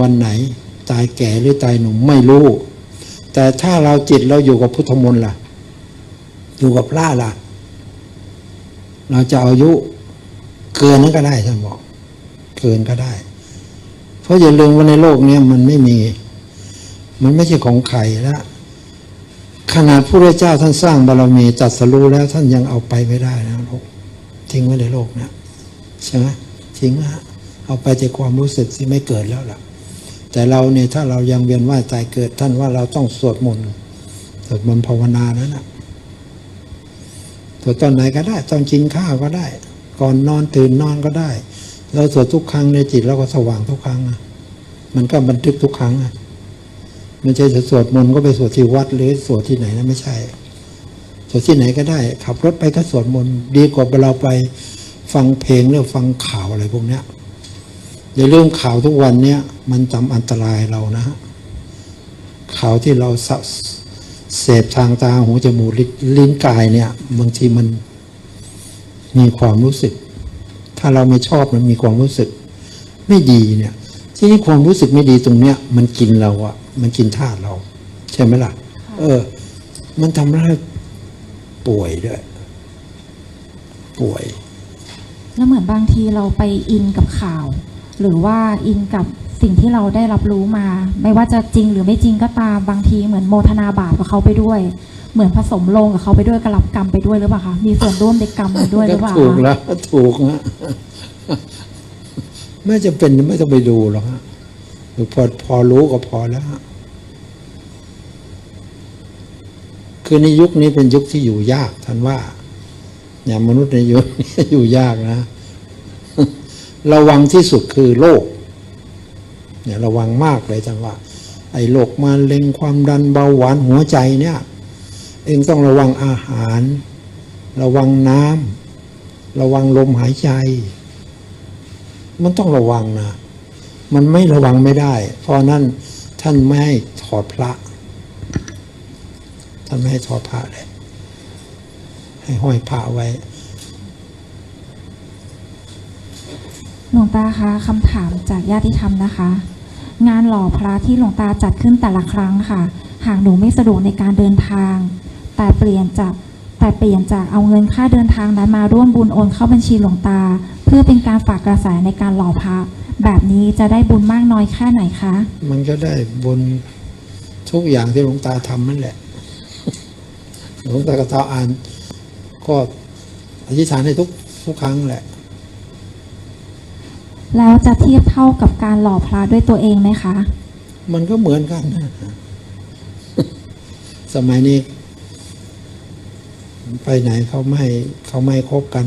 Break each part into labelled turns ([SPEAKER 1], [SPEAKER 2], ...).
[SPEAKER 1] วันไหน ตายแก่หรือตายหนุ่มไม่รู้ แต่ถ้าเราจิตเราอยู่กับพุทธมนต์ล่ะ อยู่กับพระล่ะ เราจะอายุเกินนั้นก็ได้ท่านบอก เกินก็ได้ เพราะอย่าลืมว่าในโลกเนี้ยมันไม่มี มันไม่ใช่ของใครละขนาดพระเจ้าท่านสร้างบารมีตรัดสรู้แล้วท่านยังเอาไปไม่ได้นะโลกทิ้งไว้ในโลกนะใช่ไหมทิ้งนะเอาไปจากความรู้สึกที่ไม่เกิดแล้วล่ะ แต่เราเนี่ยถ้าเรายังเวียนว่ายตายเกิดท่านว่าเราต้องสวดมนต์สวดมนต์ภาวนาแล้วนะสวดตอนไหนก็ได้ตอนกินข้าวก็ได้ ก่อนนอนตื่นนอนก็ได้ เราสวดทุกครั้งในจิตเราก็สว่างทุกครั้งอะมันก็บันทึกทุกครั้งอะไม่ใช่จะสวดมนต์ก็ไปสวดที่วัดหรือสวดที่ไหนนะไม่ใช่สวดที่ไหนก็ได้ ขับรถไปก็สวดมนต์ดีกว่าเราไปฟังเพลงหรือฟังข่าวอะไรพวกเนี้ย อย่าลืมข่าวทุกวันเนี้ยมันทำอันตรายเรานะฮะข่าวที่เราสะเสพทางตาหูจมูกลิ้นลิ้นกายเนี่ย บางทีมันมีความรู้สึก ถ้าเราไม่ชอบมันมีความรู้สึก ไม่ดีเนี่ย ที่นี่ความรู้สึกไม่ดีตรงเนี้ย มันกินเราอะมันกินธาตุเรา ใช่ไหมล่ะ เออ มันทำให้ป่วยด้วย ป่วย
[SPEAKER 2] แล้วเหมือนบางทีเราไปอินกับข่าว หรือว่าอินกับสิ่งที่เราได้รับรู้มา ไม่ว่าจะจริงหรือไม่จริงก็ตามบางทีเหมือนโมทนาบาปกับเขาไปด้วย เหมือนผสมลงกับเขาไปด้วยกรับกรรมไปด้วยหรือเปล่าคะมีส่วนร่วมในกรรมไปด้วยหรือเปล่า
[SPEAKER 1] ถูกแล้วถูกนะไม่จะเป็นไม่ต้องไปดูหรอกฮะพอพอรู้ก็พอแล้วคือในยุคนี้เป็นยุคที่อยู่ยากท่านว่า อย่างมนุษย์ในยุคนี้อยู่ยากนะ ระวังที่สุดคือโรคเนี่ยระวังมากเลยท่านว่า ไอ้โรคมะเร็งความดันเบาหวานหัวใจเนี่ย เองต้องระวังอาหาร ระวังน้ำระวังลมหายใจ มันต้องระวังนะมันไม่ระวังไม่ได้ เพราะนั้นท่านไม่ให้ถอดพระ ท่านไม่ให้ถอดพระเลย ให้ห้อยพระไว้
[SPEAKER 2] หลวงตาคะคำถามจากญาติธรรมนะคะ งานหล่อพระที่หลวงตาจัดขึ้นแต่ละครั้งค่ะ หากหนูไม่สะดวกในการเดินทาง แต่เปลี่ยนจากแต่เปลี่ยนจากเอาเงินค่าเดินทางนั้นมาร่วมบุญโอนเข้าบัญชีหลวงตา เพื่อเป็นการฝากกระแสในการหล่อพระ แบบนี้จะได้บุญมากน้อยแค่ไหนคะ
[SPEAKER 1] มันก็ได้บนทุกอย่างที่หลวงตาทำนั่นแหละ หลวงตากระตาอ่านก็อธิษฐานให้ทุกทุกครั้งแหละ
[SPEAKER 2] แล้วจะเทียบเท่ากับการหล่อพระด้วยตัวเองไหมคะ
[SPEAKER 1] มันก็เหมือนกันนะสมัยนี้ ไปไหนเขาไม่เขาไม่คบกัน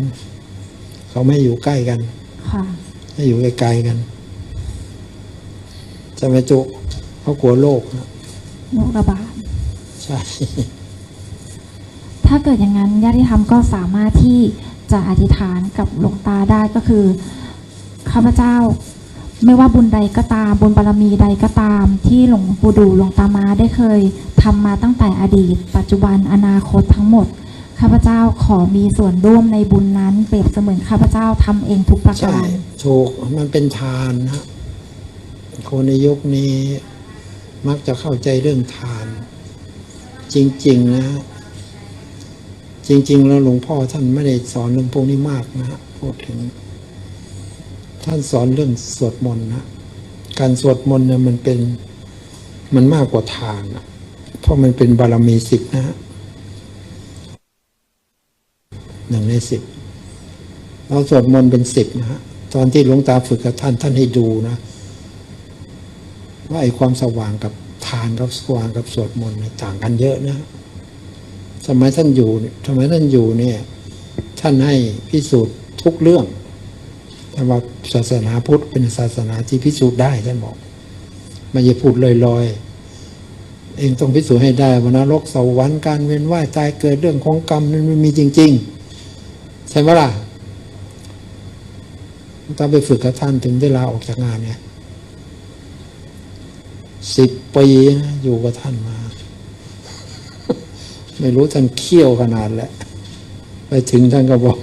[SPEAKER 1] เขาไม่อยู่ใกล้กัน
[SPEAKER 2] ค่ะ
[SPEAKER 1] ให้อยู่ไกลๆกันจะไปจุเขากลัวโรคนะ
[SPEAKER 2] โรคระบาด
[SPEAKER 1] ใช่
[SPEAKER 2] ถ้าเกิดอย่างนั้นญาติธรรมก็สามารถที่จะอธิษฐานกับหลวงตาได้ก็คือ ข้าพเจ้า ไม่ว่าบุญใดก็ตาม บุญบารมีใดก็ตาม ที่หลวงปู่ดูหลวงตามาได้เคยทำมาตั้งแต่อดีต ปัจจุบันอนาคตทั้งหมดข้าพเจ้าขอมีส่วนร่วมในบุญนั้น เปรียบเสมือนข้าพเจ้าทำเองทุกประ
[SPEAKER 1] ใช่
[SPEAKER 2] การ
[SPEAKER 1] ถูกมันเป็นทานนะคนในยุคนี้มักจะเข้าใจเรื่องทาน จริง ๆ นะ จริง ๆ แล้วหลวงพ่อท่านไม่ได้สอนเรื่องพวกนี้มากนะพูดถึง ท่านสอนเรื่องสวดมนต์นะ การสวดมนต์เนี่ยมันเป็นมันมากกว่าทานนะเพราะมันเป็นบารมีสิบนะฮะหนึ่งในสิบเราสวดมนต์เป็นสิบนะฮะตอนที่หลวงตาฝึกกับท่านท่านให้ดูนะ ว่าไอ้ความสว่างกับทานกับสว่างกับสวดมนต์เนี่ยต่างกันเยอะนะ สมัยท่านอยู่สมัยท่านอยู่เนี่ย ท่านให้พิสูจน์ทุกเรื่อง แต่ว่าศาสนาพุทธเป็นศาสนาที่พิสูจน์ได้ท่านบอกไม่ใช่พูดลอยๆ เองต้องพิสูจน์ให้ได้ว่านรกสวรรค์การเวียนว่ายตายเกิดเรื่องของกรรมนั้นมันมีจริง ๆ ใช่ไหมล่ะตอนไปฝึกกับท่านถึงได้ลาออกจากงานเนี่ยสิบปีนะอยู่กับท่านมา ไม่รู้ท่านเคี่ยวขนาดแหละ ไปถึงท่านก็บอก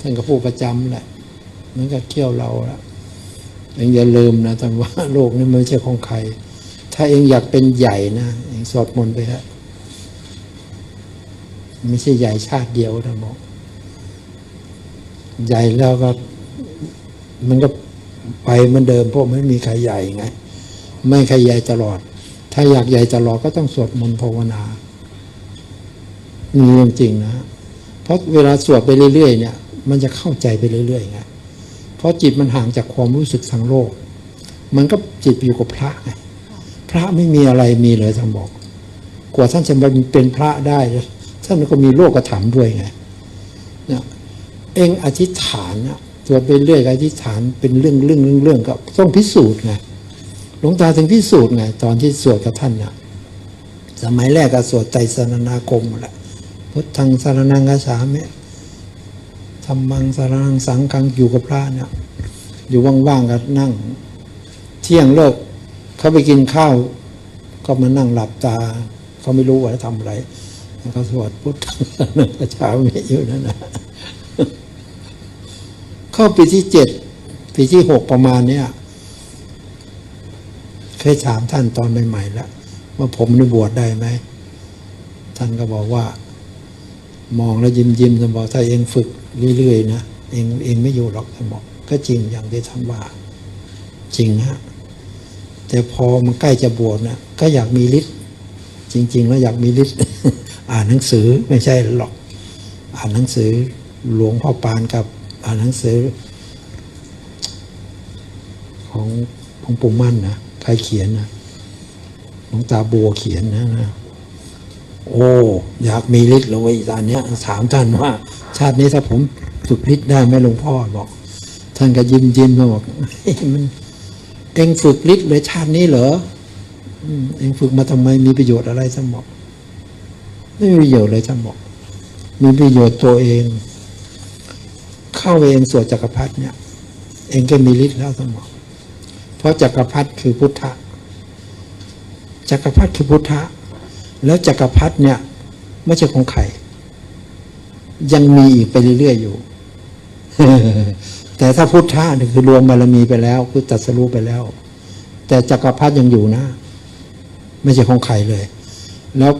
[SPEAKER 1] ท่านก็พูดประจำแหละ เหมือนกับเคี่ยวเราละเองอย่าลืมนะท่านว่าโลกนี้ไม่ใช่ของใคร ถ้าเองอยากเป็นใหญ่นะเองสวดมนต์ไปเถอะไม่ใช่ใหญ่ชาติเดียวท่านบอกใหญ่แล้วก็ มันก็ไปเหมือนเดิมเพราะไม่มีใครใหญ่ไง ไม่ใครใหญ่ตลอด ถ้าอยากใหญ่ตลอดก็ต้องสวดมนต์ภาวนานี่เรื่องจริงนะเพราะเวลาสวดไปเรื่อยๆเนี่ย มันจะเข้าใจไปเรื่อยๆไง เพราะจิตมันห่างจากความรู้สึกทางโลก มันก็จิตอยู่กับพระไงพระไม่มีอะไรมีเลยท่านบอก กว่าท่านจะมาเป็นพระได้ ท่านก็มีโลกธรรมด้วยไงเนี่ยเองอธิษฐานนะสวไปเรื่อยอธิษฐานเป็นเรื่องเรื่องเรื่องเรื่องก็ต้องพิสูจน์ไงหลวงตาถึงพิสูจน์ไงตอนที่สวดกับท่านเนี่ยสมัยแรกก็สวดใจสนนาคมแหละพุทธังสารนังกาสามิ รมังสารังสังฆังอยู่กับพระเนี่ยอยู่ว่างๆก็นั่ง เที่ยงเลิกเขาไปกินข้าว ก็มานั่งหลับตาเขาไม่รู้ว่าทำอะไรเขาสวดพุทธังสารนังกาสามิอยู่นั่นนะเข้าปีที่เจ็ดปีที่หกประมาณเนี้ยเคยถามท่านตอนใหม่ๆแล้วว่าผมได้บวชได้ไหมท่านก็บอกว่า มองแล้วยิ้มยิ้มๆท่านบอกถ้าเองฝึก เรื่อยๆนะเองเองไม่อยู่หรอกท่านบอก ก็จริงอย่างที่ท่านว่าจริงฮะแต่พอมันใกล้จะบวชนะก็อยากมีฤทธิ์จริง ๆ แล้วอยากมีฤทธิ์อ่านหนังสือไม่ใช่หรอก อ่านหนังสือหลวงพ่อปานกับ อ่านหนังสือ ของของปู่มั่นนะใครเขียนนะหลวงตาบัวเขียนนะนะโอ้อยากมีฤทธิ์เลยตอนเนี้ยถามท่านว่า ชาตินี้ถ้าผมฝึกฤทธิ์ได้ไหมหลวงพ่อบอก ท่านก็ยิ้มยิ้มมาบอกเฮ้ยมันเองฝึกฤทธิ์เลยชาตินี้เหรอเองฝึกมาทำไมมีประโยชน์อะไรท่านบอกไม่มีประโยชน์เลยท่านบอก มีประโยชน์ตัวเอง เข้าเองสวดจักรพรรดิเนี่ย เองก็มีฤทธิ์แล้วท่านบอก เพราะจักรพรรดิคือพุทธะจักรพรรดิคือพุทธะแล้วจักรพรรดิเนี่ย ไม่ใช่ของใคร ยังมีอีกไปเรื่อยๆอยู่ แต่ถ้าพุทธะนี่คือรวมบารมีไปแล้ว คือตรัสรู้ไปแล้ว แต่จักรพรรดิยังอยู่นะ ไม่ใช่ของใครเลย แล้ว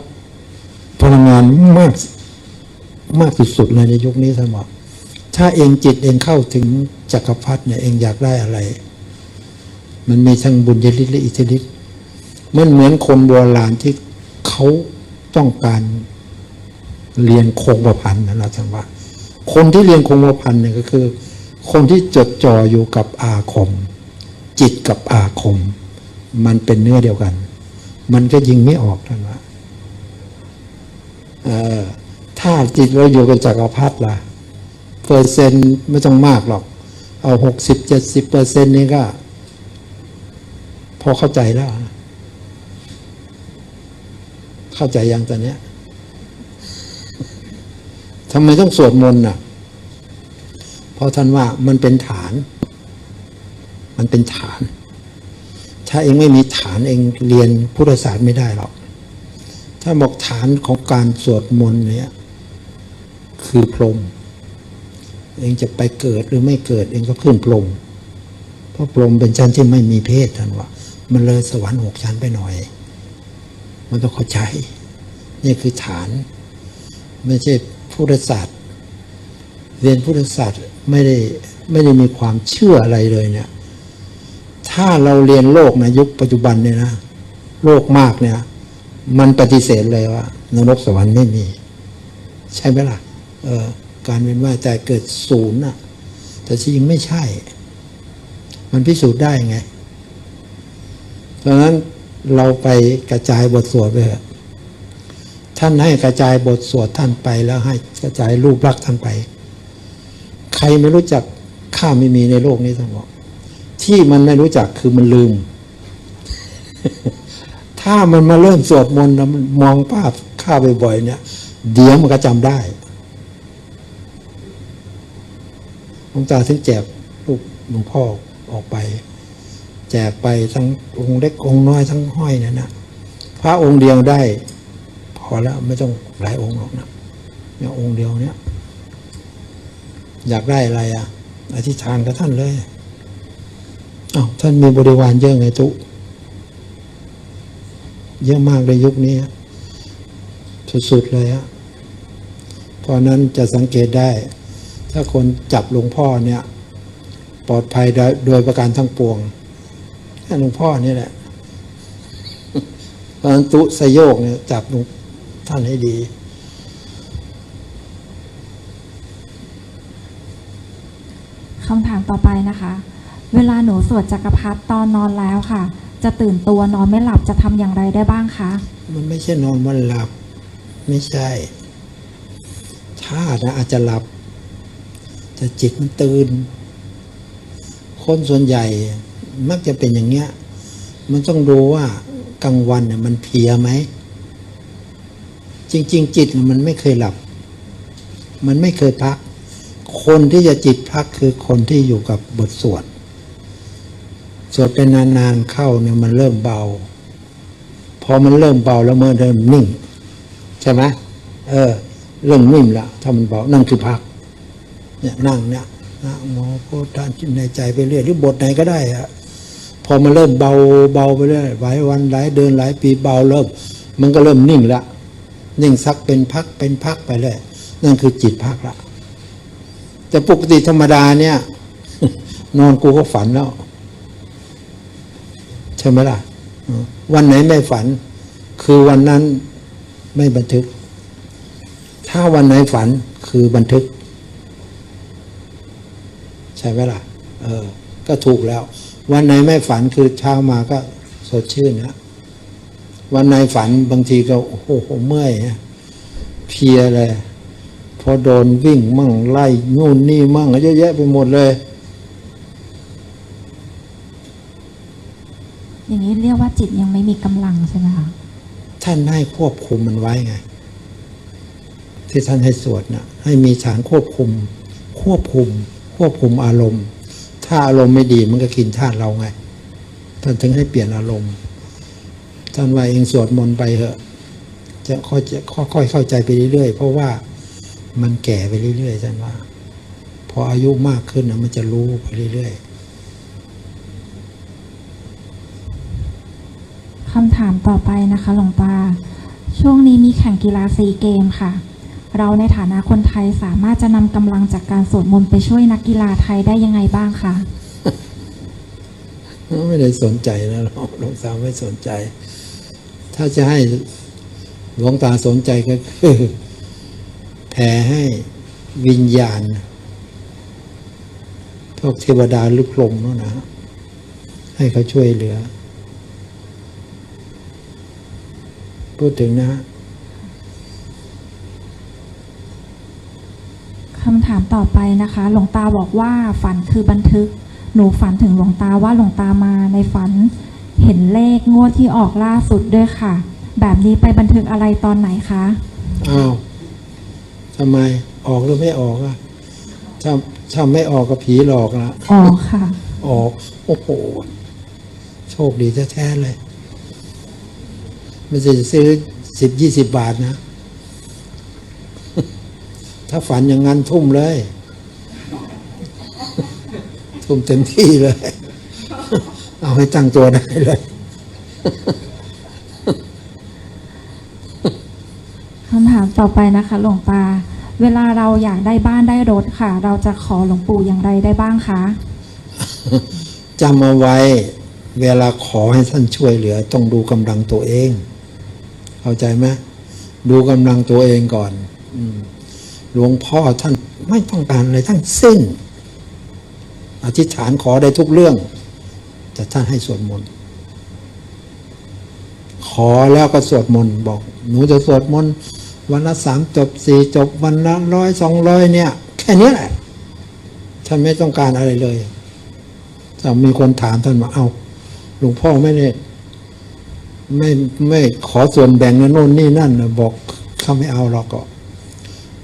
[SPEAKER 1] พลังงานมากมากสุดๆเลยในยุคนี้ท่านบอกถ้าเองจิตเองเข้าถึงจักรพรรดิเนี่ยเองอยากได้อะไร มันมีทั้งบุญญาฤทธิ์และอิทธิฤทธิ์มันเหมือนคนโบราณที่เขาต้องการ เรียนคงประพันธ์นะเราท่านว่า คนที่เรียนคงประพันธ์เนี่ยก็คือ คนที่จดจ่ออยู่กับอาคม จิตกับอาคม มันเป็นเนื้อเดียวกัน มันก็ยิงไม่ออกท่านว่าถ้าจิตเราอยู่กับจักรพรรดิล่ะเปอร์เซ็นต์ไม่ต้องมากหรอก เอาหกสิบเจ็ดสิบเปอร์เซ็นต์นี่ก็ พอเข้าใจแล้ว เข้าใจยังตอนเนี้ย ทำไมต้องสวดมนต์น่ะ เพราะท่านว่ามันเป็นฐาน มันเป็นฐาน ถ้าเองไม่มีฐานเองเรียนพุทธศาสตร์ไม่ได้หรอก ถ้าบอกฐานของการสวดมนต์เนี่ย คือพรหมเองจะไปเกิดหรือไม่เกิดเองก็ขึ้นพรหมเพราะพรหมเป็นชั้นที่ไม่มีเพศท่านว่า มันเลยสวรรค์หกชั้นไปหน่อย มันต้องเข้าใจ นี่คือฐาน ไม่ใช่ พุทธศาสตร์ เรียนพุทธศาสตร์ไม่ได้ไม่ได้มีความเชื่ออะไรเลยเนี่ย ถ้าเราเรียนโลกในะยุคปัจจุบันเนี่ยนะ โลกมากเนี่ย มันปฏิเสธเลยว่านรกสวรรค์ไม่มี ใช่ไหมล่ะเออการเวียนว่ายตายเกิดศูนย์น่ะแต่จริงไม่ใช่ มันพิสูจน์ได้ไงดังนั้นเราไปกระจายบทสวดไปเถอะ ท่านให้กระจายบทสวดท่านไปแล้วให้กระจายรูปลักษณ์ท่านไป ใครไม่รู้จักข้าไม่มีในโลกนี้ท่านบอก ที่มันไม่รู้จักคือมันลืม ถ้ามันมาเริ่มสวดมนต์แล้วมันมองภาพข้าบ่อยๆเนี่ย เดี๋ยวมันก็จำได้หลวงตาถึงแจกลูกหลวงพ่อออกไป แจกไปทั้งองค์เล็กองค์น้อยทั้งห้อยนั่นนะพระองค์เดียวได้ อแล้วไม่ต้องหลายองค์หรอกนะเนี่ยองค์เดียวเนี่ย อยากได้อะไรอะอธิษฐานกับท่านเลยอ้าวท่านมีบริวารเยอะไงตุ เยอะมากในยุคนี้ สุดๆเลยอะเพราะนั้นจะสังเกตได้ ถ้าคนจับหลวงพ่อเนี่ย ปลอดภัยโดยโดยประการทั้งปวงแค่หลวงพ่อนี่แหละเพราะนั้นตุสยโยกเนี่ยจับหลวง ท่านให้ดี
[SPEAKER 2] คำถามต่อไปนะคะ เวลาหนูสวดจักรพรรดิตอนนอนแล้วค่ะ จะตื่นตัวนอนไม่หลับจะทำอย่างไรได้บ้างคะ
[SPEAKER 1] มันไม่ใช่นอนวันหลับ ไม่ใช่ ถ้านะอาจจะหลับ แต่จิตมันตื่น คนส่วนใหญ่มักจะเป็นอย่างเงี้ย มันต้องดูว่ากลางวันเนี่ยมันเพลียไหม จริง ๆ จิตมันไม่เคยหลับ มันไม่เคยพัก คนที่จะจิตพักคือคนที่อยู่กับบทสวด สวดเป็นนานๆเข้าเนี่ยมันเริ่มเบา พอมันเริ่มเบาแล้วเมันเริ่มนิ่ง ใช่ไหมเออ เริ่มนิ่มละถ้ามันเบานั่นคือพัก เนี่ยนั่งเนี่ยนะโมพุทธะจิตในใจไปเรื่อยหรือบทไหนก็ได้อะพอมันเริ่มเบาเบาไปเรื่อยหลายวันหลายเดือนหลายปีเบาเริ่ม มันก็เริ่มนิ่งละ นิ่งสักเป็นพักเป็นพักไปเลย นั่นคือจิตพักละแต่ปกติธรรมดาเนี่ย นอนกูก็ฝันแล้ว ใช่ไหมล่ะ วันไหนไม่ฝัน คือวันนั้นไม่บันทึก ถ้าวันไหนฝันคือบันทึก ใช่ไหมล่ะ เออ ก็ถูกแล้ว วันไหนไม่ฝันคือเช้ามาก็สดชื่นนะ วันไหนฝันบางทีก็โอ้โหเมื่อยนะเพลียเลยพอโดนวิ่งมั่งไล่นู่นนี่มั่งเยอะแยะไปหมดเลย
[SPEAKER 2] อย่างนี้เรียกว่าจิตยังไม่มีกำลังใช่ไหมคะ
[SPEAKER 1] ท่านให้ควบคุมมันไว้ไง ที่ท่านให้สวดนะให้มีฐานควบคุม ควบคุม ควบคุมอารมณ์ ถ้าอารมณ์ไม่ดีมันก็กินธาตุเราไงท่านถึงให้เปลี่ยนอารมณ์ ท่านว่าเองสวดมนต์ไปเถอะ จะค่อยจะค่อยๆเข้าใจไปเรื่อยๆ เพราะว่ามันแก่ไปเรื่อยๆท่านว่า พออายุมากขึ้นนะมันจะรู้ไปเรื่อยๆ
[SPEAKER 2] คำถามต่อไปนะคะหลวงตาช่วงนี้มีแข่งกีฬาซีเกมค่ะ เราในฐานะคนไทยสามารถจะนำกำลังจากการสวดมนต์ไปช่วยนักกีฬาไทยได้ยังไงบ้างคะ
[SPEAKER 1] ไม่ได้สนใจนะหลวงหลวงตาไม่สนใจ ถ้าจะให้หลวงตาสนใจก็คือแผ่ให้วิญญาณ พวกเทวดาลึกลมนั่นนะให้เขาช่วยเหลือ พูดถึงนะฮะ
[SPEAKER 2] คำถามต่อไปนะคะ หลวงตาบอกว่าฝันคือบันทึก หนูฝันถึงหลวงตาว่าหลวงตามาในฝัน เห็นเลขงวดที่ออกล่าสุดด้วยค่ะ แบบนี้ไปบันทึกอะไรตอนไหนคะ
[SPEAKER 1] อ้าวทำไมออกหรือไม่ออกอะถ้าถ้าไม่ออกก็ผีหลอกละ
[SPEAKER 2] อ๋อค่ะ
[SPEAKER 1] ออกโอ้โหโชคดีแท้ๆเลย ไม่ใช่จะซื้อสิบยี่สิบบาทนะ ถ้าฝันอย่างนั้นทุ่มเลย ทุ่มเต็มที่เลย เอาให้ตั้งตัวได้เลย
[SPEAKER 2] คำถามต่อไปนะคะ หลวงตา เวลาเราอยากได้บ้านได้รถค่ะ เราจะขอหลวงปู่อย่างไรได้บ้างคะ
[SPEAKER 1] จำเอาไว้ เวลาขอให้ท่านช่วยเหลือ ต้องดูกำลังตัวเอง เข้าใจไหมดูกำลังตัวเองก่อนอืมหลวงพ่อท่านไม่ต้องการอะไรทั้งสิ้น อธิษฐานขอได้ทุกเรื่อง แต่ท่านให้สวดมนต์ขอแล้วก็สวดมนต์บอก หนูจะสวดมนต์วันละสามจบสี่จบวันละร้อยสองร้อยเนี่ย แค่นี้แหละท่านไม่ต้องการอะไรเลยถ้ามีคนถามท่านว่าเอาหลวงพ่อไม่ได้ไม่ไม่ขอส่วนแบ่งนะโน่นนี่นั่นนะบอกเขาไม่เอาหรอกก็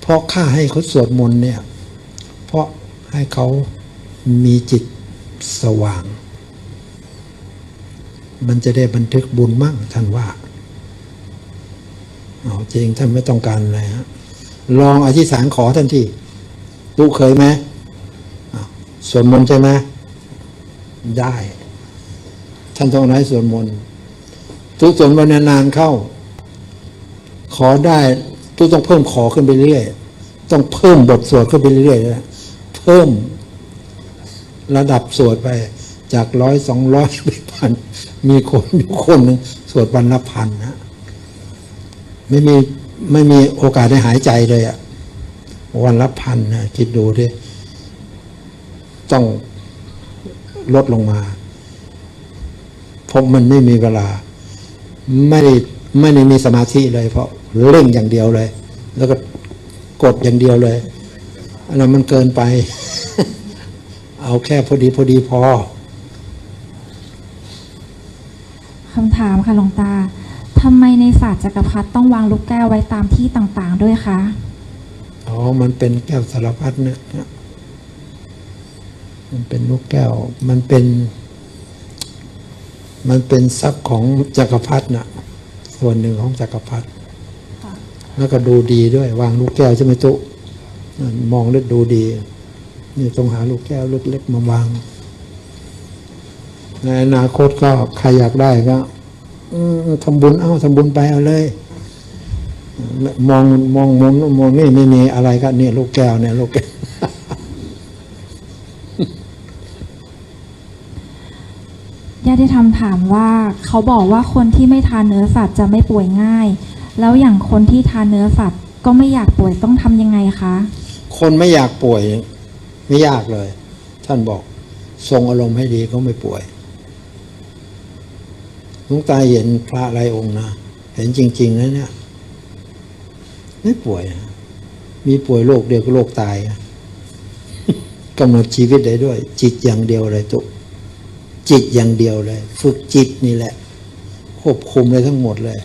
[SPEAKER 1] เพราะข้าให้เขาสวดมนต์เนี่ย เพราะให้เขามีจิตสว่าง มันจะได้บันทึกบุญมั่งท่านว่าเอาจริงท่านไม่ต้องการอะไรฮะลองอธิษฐานขอท่านที่ตู้เคยไหมอ้าวสวดมนต์ใช่ไหมได้ ท่านต้องไหนสวดมนต์ทุกสวดมนต์นานๆเข้า ขอได้ทุกต้องเพิ่มขอขึ้นไปเรื่อยต้องเพิ่มบทสวดขึ้นไปเรื่อยๆเพิ่มระดับสวดไปจากร้อยสองร้อยไป พันมีคนอยู่คนหนึ่งสวดวันละพันนะไม่มีไม่มีโอกาสได้หายใจเลยอะวันละพันนะคิดดูดิต้องลดลงมาเพราะมันไม่มีเวลา ไม่ได้ไม่ได้มีสมาธิเลย เพราะเร่งอย่างเดียวเลย แล้วก็กดอย่างเดียวเลยอันนั้นมันเกินไป เอาแค่พอดีพอดีพอ
[SPEAKER 2] คำถามค่ะหลวงตาทำไมในศาสตร์จักรพรรดิต้องวางลูกแก้วไว้ตามที่ต่างๆ ด้วยคะ
[SPEAKER 1] อ๋อมันเป็นแก้วสารพัดเนี่ยมันเป็นลูกแก้ว มันเป็น มันเป็นทรัพย์ของจักรพรรดินะส่วนหนึ่งของจักรพรรดิ
[SPEAKER 2] ค่ะ
[SPEAKER 1] แล้วก็ดูดีด้วย วางลูกแก้วใช่ไหมตุนั่นมองแล้วดูดีนี่ต้องหาลูกแก้วลูกเล็กมาวาง ในอนาคตก็ใครอยากได้ก็อืมทำบุญเอาทำบุญไปเอาเลย มองมองมองมองนี่ไม่มีอะไรก็เนี่ยลูกแก้วเนี่ยลูกแก้ว
[SPEAKER 2] ญาติธรรมถามว่าเขาบอกว่าคนที่ไม่ทานเนื้อสัตว์จะไม่ป่วยง่าย แล้วอย่างคนที่ทานเนื้อสัตว์ก็ไม่อยากป่วยต้องทำยังไงคะ
[SPEAKER 1] คนไม่อยากป่วยไม่ยากเลย ท่านบอกทรงอารมณ์ให้ดีก็ไม่ป่วยห ลุงตาเห็นพระหลายองค์นะ เห็นจริง ๆนะเนี่ย ไม่ป่วยนะมีป่วยโรคเดียวก็โรคตายนะกำหนดชีวิตได้ด้วย จิตอย่างเดียวเลยตุจิตอย่างเดียวเลย ฝึกจิตนี่แหละ ควบคุมเลยทั้งหมดเลย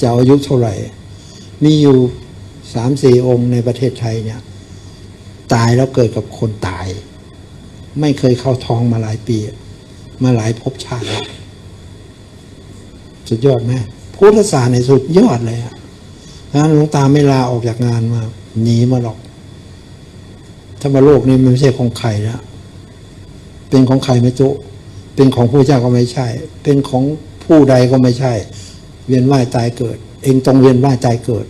[SPEAKER 1] จะอาอายุเท่าไหร่ มีอยู่สามสี่องค์ในประเทศไทยเนี่ย ตายแล้วเกิดกับคนตาย ไม่เคยเข้าท้องมาหลายปี มาหลายภพชาติแล้ว สุดยอดไหมพุทธศาสตร์ในสุดยอดเลยอะหลวงตาไม่ลาออกจากงานมาหนีมาหรอกถ้ามาโลกนี้มันไม่ใช่ของใครแล้วเป็นของใครไม่จุเป็นของผู้เจ้าก็ไม่ใช่ เป็นของผู้ใดก็ไม่ใช่ เวียนว่ายตายเกิด เองต้องเวียนว่ายตายเกิด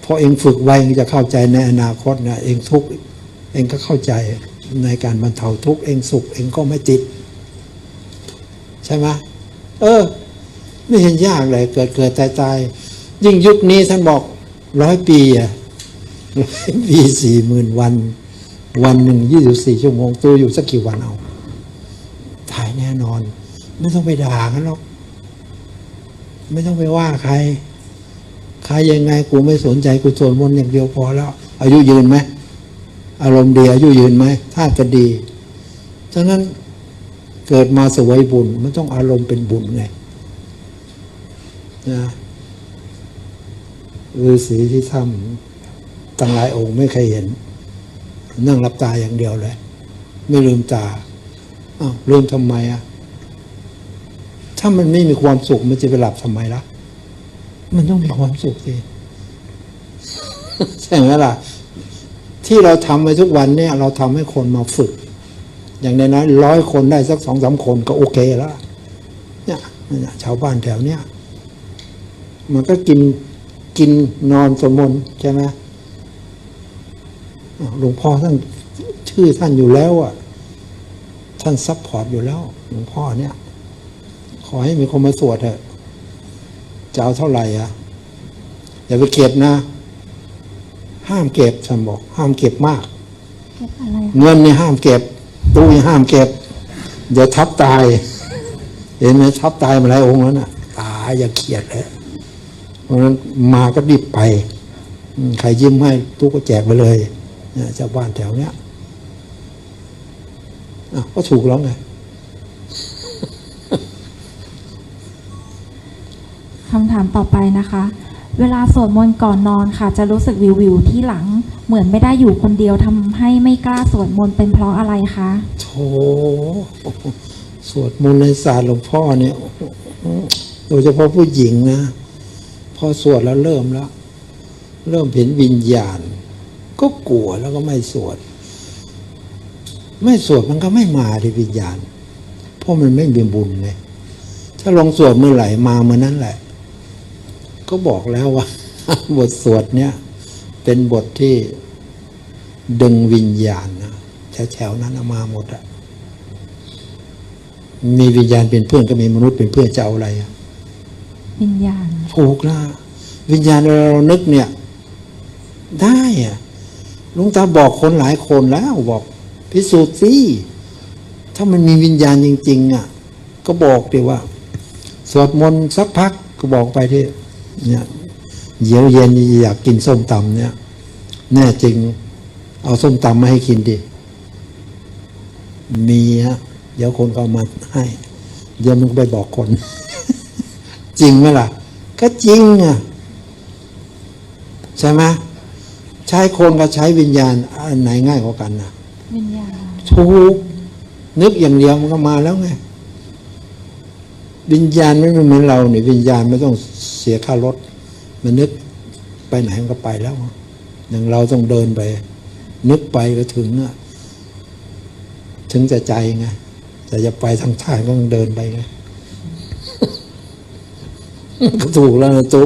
[SPEAKER 1] เพราะเองฝึกไว้เองจะเข้าใจในอนาคตนะเองทุกเองก็เข้าใจในการบรรเทาทุกข์เองสุข เองก็ไม่ติด ใช่ไหมเออ ไม่เห็นยากเลยเกิดเกิดตายตายยิ่งยุคนี้ท่านบอกร้อยปีอะร้อยปีสี่หมื่นวัน วันหนึ่งยี่สิบสี่ชั่วโมงตัวอยู่สักกี่วันเอา ถ่ายแน่นอน ไม่ต้องไปด่ากันหรอก ไม่ต้องไปว่าใคร ใครยังไงกูไม่สนใจกูสวดมนต์อย่างเดียวพอแล้ว อายุยืนไหมอารมณ์ดีอายุยืนไหมถ้าจะดีฉะนั้นเกิดมาสวยบุญมันต้องอารมณ์เป็นบุญไง นะฤาษีที่ถ้ำตั้งหลายองค์ไม่เคยเห็น นั่งรับตาอย่างเดียวเลย ไม่ลืมตาอ้าวลืมทำไมอะ ถ้ามันไม่มีความสุขมันจะไปหลับทำไมล่ะ มันต้องมีความสุขสิใช่ไหมล่ะ ที่เราทำไปทุกวันเนี่ย เราทำให้คนมาฝึก อย่างน้อยร้อยคนได้สักสองสามคนก็โอเคแล้วเนี่ยเนี่ยชาวบ้านแถวเนี้ย มันก็กินกินนอนสวดมนต์ใช่ไหมอ้าวหลวงพ่อท่านชื่อท่านอยู่แล้วอะ ท่านซัพพอร์ตอยู่แล้ว หลวงพ่อเนี่ย ขอให้มีคนมาสวดเถอะจะเอาเท่าไหร่อะอย่าไปเก็บนะ ห้ามเก็บฉันบอก ห้ามเก็บมาก
[SPEAKER 2] เก็บอะไรคะ
[SPEAKER 1] เงินนี่ห้ามเก็บตู้นี่ห้ามเก็บเดี๋ยวทับตาย เห็นไหมทับตายมาหลายองค์แล้วน่ะ ตายอย่าเขียดเลย เพราะฉะนั้นมาก็รีบไปอืมใครยิ้มให้ตู้ก็แจกไปเลยเนี่ยชาวบ้านแถวเนี้ยอะก็ถูกแล้วไง
[SPEAKER 2] คำถามต่อไปนะคะ เวลาสวดมนต์ก่อนนอนค่ะ จะรู้สึกวิววิวๆที่หลัง เหมือนไม่ได้อยู่คนเดียวทำให้ไม่กล้าสวดมนต์เป็นเพราะอะไรคะ
[SPEAKER 1] โถสวดมนต์ในศาสตร์หลวงพ่อเนี่ยโดยเฉพาะผู้หญิงนะ พอสวดแล้วเริ่มแล้ว เริ่มเห็นวิญญาณ ก็กลัวแล้วก็ไม่สวด ไม่สวดมันก็ไม่มาที่วิญญาณ เพราะมันไม่มีบุญเลยถ้าลองสวดเมื่อไหร่มาเมื่อนั้นแหละ ก็บอกแล้วว่า บทสวดเนี่ยเป็นบทที่ดึงวิญญาณนะแถวๆนั้นมาหมดอะมีวิญญาณเป็นเพื่อนก็มีมนุษย์เป็นเพื่อนจะเอาอะไรอะ
[SPEAKER 2] วิญญาณ
[SPEAKER 1] ถูกละวิญญาณเรานึกเนี่ย ได้อะลุงตาบอกคนหลายคนแล้วบอก พิสูจน์สิถ้ามันมีวิญญาณจริง ๆ อะ ก็บอกดีว่า สวดมนต์สักพักก็บอกไปที่เนี่ยเดี๋ยวเย็นอยากกินส้มตำเนี่ย แน่จริง เอาส้มตำมาให้กินดิมีฮะเดี๋ยวคนก็เอามาให้ เดี๋ยวมึงไปบอกคน จริงไหมล่ะ ก็จริงอะใช่ไหมใช้คนกับใช้วิญญาณอันไหนง่ายกว่ากันนะ
[SPEAKER 2] วิญญาณ
[SPEAKER 1] ถูกนึกอย่างเดียวมันก็มาแล้วไงวิญญาณไม่เหมือนเราเนี่ยวิญญาณไม่ต้องเสียค่ารถมันนึกไปไหนมันก็ไปแล้วอย่างเราต้องเดินไป นึกไปก็ถึงอะถึงจะใจไงแต่จะไปทางท่างก็ต้องเดินไปไงก็ ถูกแล้วนะตุ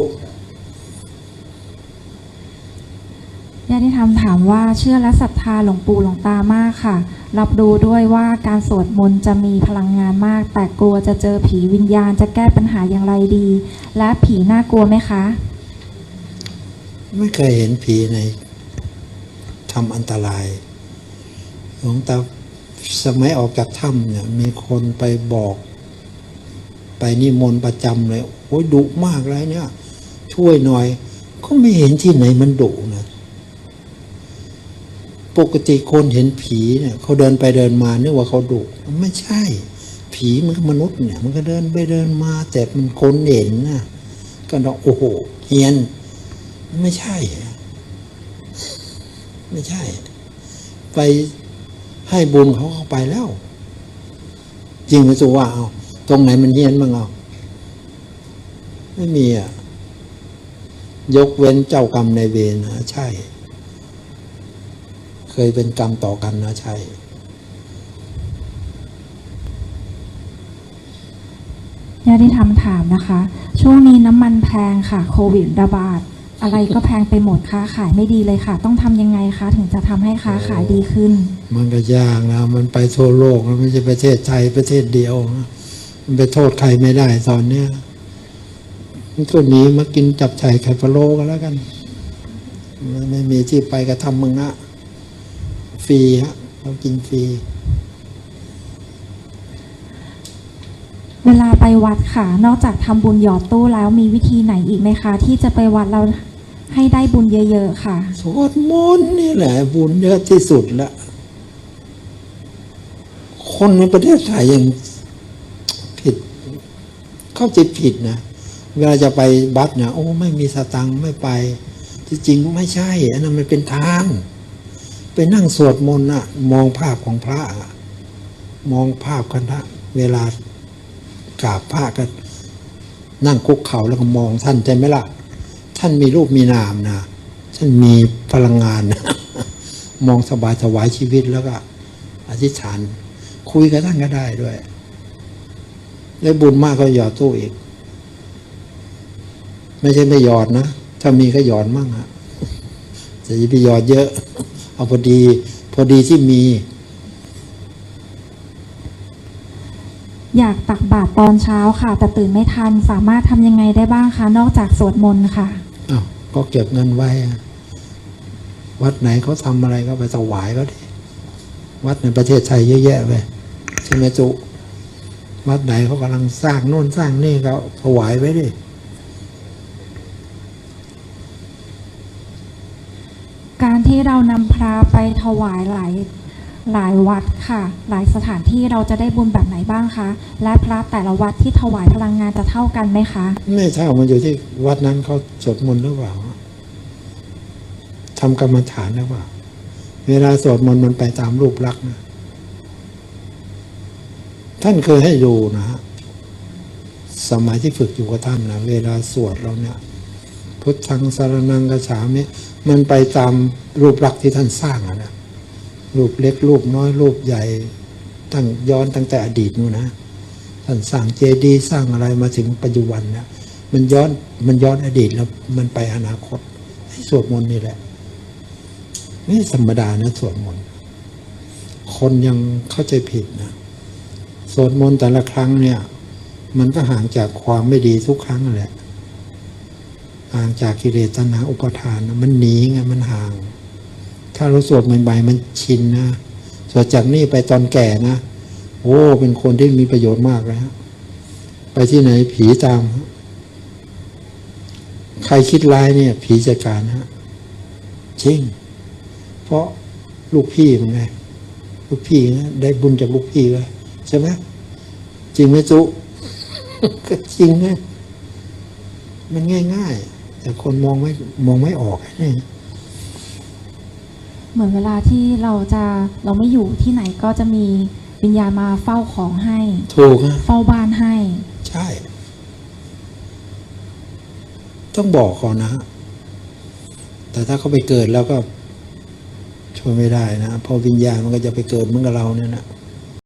[SPEAKER 2] ญาติธรรมถามว่าเชื่อและศรัทธาหลวงปู่หลวงตามากค่ะ รับรู้ด้วยว่าการสวดมนต์จะมีพลังงานมาก แต่กลัวจะเจอผีวิญญาณจะแก้ปัญหาอย่างไรดี และผีน่ากลัวไหมคะ
[SPEAKER 1] ไม่เคยเห็นผีในทำอันตราย หลวงตาสมัยออกจากถ้ำเนี่ยมีคนไปบอก ไปนิมนต์ประจำเลยโอ้ยดุมากเลยเนี่ย ช่วยหน่อย ก็ไม่เห็นที่ไหนมันดุนะปกติคนเห็นผีเนี่ยเขาเดินไปเดินมานึกว่าเขาดุมันไม่ใช่ ผีมันก็มนุษย์เนี่ย มันก็เดินไปเดินมา แต่มันคนเห็นนะก็ต้องโอ้โหเฮียน ไม่ใช่ ไม่ใช่ ไปให้บุญเขาเข้าไปแล้ว จริงไหมสุว่าเอา ตรงไหนมันเฮี้ยนบ้างเอาไม่มีอะ ยกเว้นเจ้ากรรมในายเวรนะใช่ เคยเป็นกรรมต่อกันนะใช่
[SPEAKER 2] ญาติธรรมถามนะคะ ช่วงนี้น้ำมันแพงค่ะ โควิดระบาด อะไรก็แพงไปหมดค้าขายไม่ดีเลยค่ะ ต้องทำยังไงคะ ถึงจะทำให้ค้าขายดีขึ้น
[SPEAKER 1] มันก็ยากนะ มันไปทั่วโลกนะไม่ใช่ประเทศไทยประเทศเดียวนะมัน ไปโทษใครไม่ได้ตอนเนี้ยมันก็หนีมากินจับไฉ่ไข่พะโล้กันแล้วกันมันไม่มีที่ไปกระทำมึงนะฟรีฮะเรากินฟรี
[SPEAKER 2] เวลาไปวัดค่ะ นอกจากทำบุญหยอดตู้แล้วมีวิธีไหนอีกไหมคะ ที่จะไปวัดเราให้ได้บุญเยอะๆค่ะ
[SPEAKER 1] สวดมนต์นี่แหละบุญเยอะที่สุดละคนในประเทศไทยยังผิด เข้าใจผิดนะเวลาจะไปบัตเนี่ยโอ้ไม่มีสตังค์ไม่ไปที่จริงไม่ใช่อันนั้นมันเป็นทาง ไปนั่งสวดมนต์น่ะมองภาพของพระอะมองภาพกันนะเวลากราบพระก็นั่งคุกเข่าแล้วก็มองท่านใช่ไหมล่ะ ท่านมีรูปมีนามนะท่านมีพลังงานนะมองสบายถวายชีวิตแล้วก็อธิษฐานคุยกับท่านก็ได้ด้วย ได้บุญมากก็หยอดตู้อีก ไม่ใช่ไม่หยอดนะ ถ้ามีก็หยอดมั่งอะแต่อย่าไปหยอดเยอะ เอาพอดี พอดีที่มี
[SPEAKER 2] อยากตักบาตรตอนเช้าค่ะ แต่ตื่นไม่ทันสามารถทำยังไงได้บ้างคะ นอกจากสวดมนต์ค่ะ
[SPEAKER 1] อ้าวก็เก็บเงินไว้อะวัดไหนเขาทำอะไรก็ไปถวายก็ดี วัดในประเทศไทยเยอะแยะไปใช่ไหมจุ วัดไหนเขากำลังสร้างโน่นสร้างนี่ก็ถวายไว้ดิ
[SPEAKER 2] การที่เรานำพระไปถวายหลายหลายวัดค่ะ หลายสถานที่เราจะได้บุญแบบไหนบ้างคะ และพระแต่ละวัดที่ถวายพลังงานจะเท่ากันไหมคะ
[SPEAKER 1] ไม่เท่ามันอยู่ที่วัดนั้นเขาสวดมนต์หรือเปล่าทำกรรมฐานหรือเปล่า เวลาสวดมนต์มันไปตามรูปลักษณ์นะ ท่านเคยให้ดูนะฮะสมัยที่ฝึกอยู่กับท่านนะเวลาสวดเราเนี่ย พุทธังสารนังกระฉามิมันไปตามรูปลักษณ์ที่ท่านสร้างอะนะรูปเล็กรูปน้อยรูปใหญ่ตั้งย้อนตั้งแต่อดีตนู่นนะท่านสร้างเจดีย์สร้างอะไรมาถึงปัจจุบันนะมันย้อนมันย้อนอดีตแล้วมันไปอนาคตให้สวดมนต์นี่แหละไม่ธรรมดานะสวดมนต์คนยังเข้าใจผิดนะ สวดมนต์แต่ละครั้งเนี่ย มันก็ห่างจากความไม่ดีทุกครั้งแหละห่างจากกิเลสตัณหาอุปทานมันหนีไงมันห่าง ถ้าเราสวดใหม่ๆมันชินนะสวดจากนี่ไปตอนแก่นะโอ้ เป็นคนที่มีประโยชน์มากเลยฮะไปที่ไหนผีตาม ใครคิดร้ายเนี่ย ผีจัดการฮะจริง เพราะลูกพี่มันไงลูกพี่นะได้บุญจากลูกพี่เลย ใช่ไหมจริงไหมจุก็จริงนะมันง่าย ๆ แต่คนมองไม่มองไม่ออกนี่
[SPEAKER 2] เหมือนเวลาที่เราจะเราไม่อยู่ที่ไหนก็จะมีวิญญาณมาเฝ้าของให้
[SPEAKER 1] ถูกฮะ
[SPEAKER 2] เฝ้าบ้านให้
[SPEAKER 1] ใช่ ต้องบอกก่อนนะฮะแต่ถ้าเขาไปเกิดแล้วก็ช่วยไม่ได้นะเพราะวิญญาณมันก็จะไปเกิดเหมือนกับเราเนี่ยนะ